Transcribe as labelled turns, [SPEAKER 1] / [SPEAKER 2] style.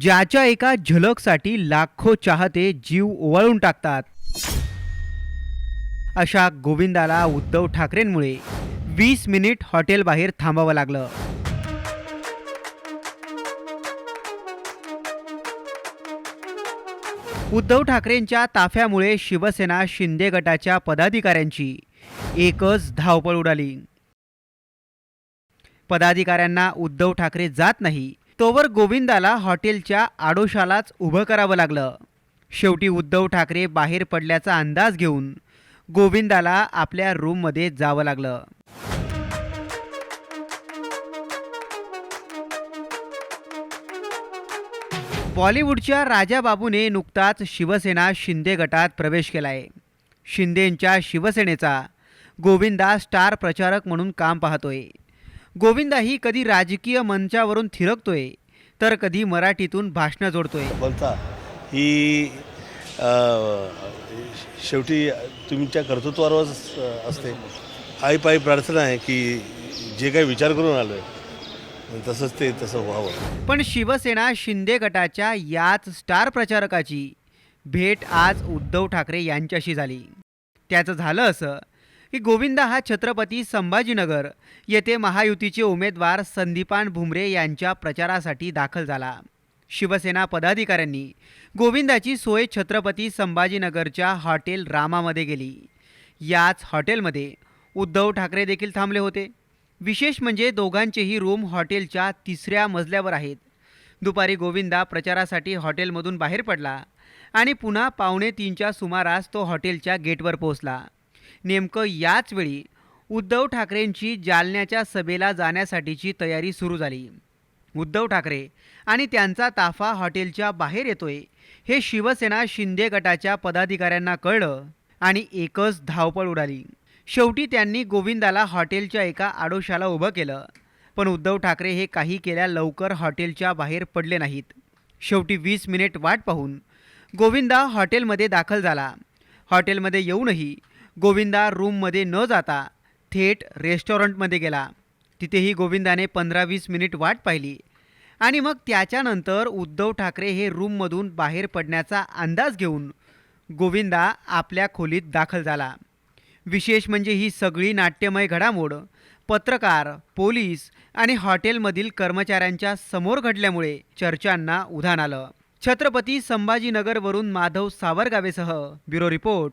[SPEAKER 1] ज्याच्या एका झलकसाठी लाखो चाहते जीव ओवाळून टाकतात. अशा गोविंदाला उद्धव ठाकरेंमुळे वीस मिनिट हॉटेलबाहेर थांबावं लागलं. उद्धव ठाकरेंच्या ताफ्यामुळे शिवसेना शिंदे गटाच्या पदाधिकाऱ्यांची एकच धावपळ उडाली. पदाधिकाऱ्यांना उद्धव ठाकरे जात नाही तोवर गोविंदाला हॉटेलच्या आडोशालाच उभं करावं लागलं. शेवटी उद्धव ठाकरे बाहेर पडल्याचा अंदाज घेऊन गोविंदाला आपल्या रूममध्ये जावं लागलं. बॉलिवूडच्या राजा बाबूने नुकताच शिवसेना शिंदे गटात प्रवेश केलाय. शिंदेंच्या शिवसेनेचा गोविंदा स्टार प्रचारक म्हणून काम पाहतोय. गोविंदाही कधी राजकीय मंचावरून थिरकतोय तर कधी मराठीतून भाषणं जोडतोय.
[SPEAKER 2] बोलता ही शेवटी तुमच्या कर्तृत्वावरच असते. आई पायी प्रार्थना आहे की जे काही विचार करून आलो आहे तसंच ते तसं व्हावं.
[SPEAKER 1] पण शिवसेना शिंदे गटाच्या याच स्टार प्रचारकाची भेट आज उद्धव ठाकरे यांच्याशी झाली. त्याचं झालं असं की गोविंदा हा छत्रपती संभाजीनगर येथे महायुतीचे उमेदवार संदीपान भुमरे यांच्या प्रचारासाठी दाखल झाला. शिवसेना पदाधिकाऱ्यांनी गोविंदाची सोय छत्रपती संभाजीनगरच्या हॉटेल रामामध्ये गेली. याच हॉटेलमध्ये उद्धव ठाकरे देखील थांबले होते. विशेष म्हणजे दोघांचेही रूम हॉटेलच्या तिसऱ्या मजल्यावर आहेत. दुपारी गोविंदा प्रचारासाठी हॉटेलमधून बाहेर पडला आणि पुन्हा पावणे तीनच्या सुमारास तो हॉटेलच्या गेटवर पोहोचला. नेमकं याच वेळी उद्धव ठाकरेंची जालन्याच्या सभेला जाण्यासाठीची तयारी सुरू झाली. उद्धव ठाकरे आणि त्यांचा ताफा हॉटेलच्या बाहेर येतोय हे शिवसेना शिंदे गटाच्या पदाधिकाऱ्यांना कळलं आणि एकच धावपळ उडाली. शेवटी त्यांनी गोविंदाला हॉटेलच्या एका आडोशाला उभं केलं पण उद्धव ठाकरे हे काही केल्या लवकर हॉटेलच्या बाहेर पडले नाहीत. शेवटी वीस मिनिट वाट पाहून गोविंदा हॉटेलमध्ये दाखल झाला. हॉटेलमध्ये येऊनही गोविंदा रूममध्ये न जाता थेट रेस्टॉरंटमध्ये गेला. तिथेही गोविंदाने पंधरा वीस मिनिट वाट पाहिली. आणि मग त्याच्यानंतर उद्धव ठाकरे हे रूममधून बाहेर पडण्याचा अंदाज घेऊन गोविंदा आपल्या खोलीत दाखल झाला. विशेष म्हणजे ही सगळी नाट्यमय घडामोड पत्रकार पोलीस आणि हॉटेलमधील कर्मचाऱ्यांच्या समोर घडल्यामुळे चर्चांना उधाण आलं. छत्रपती संभाजीनगरवरून माधव सावरगावेसह bureau report.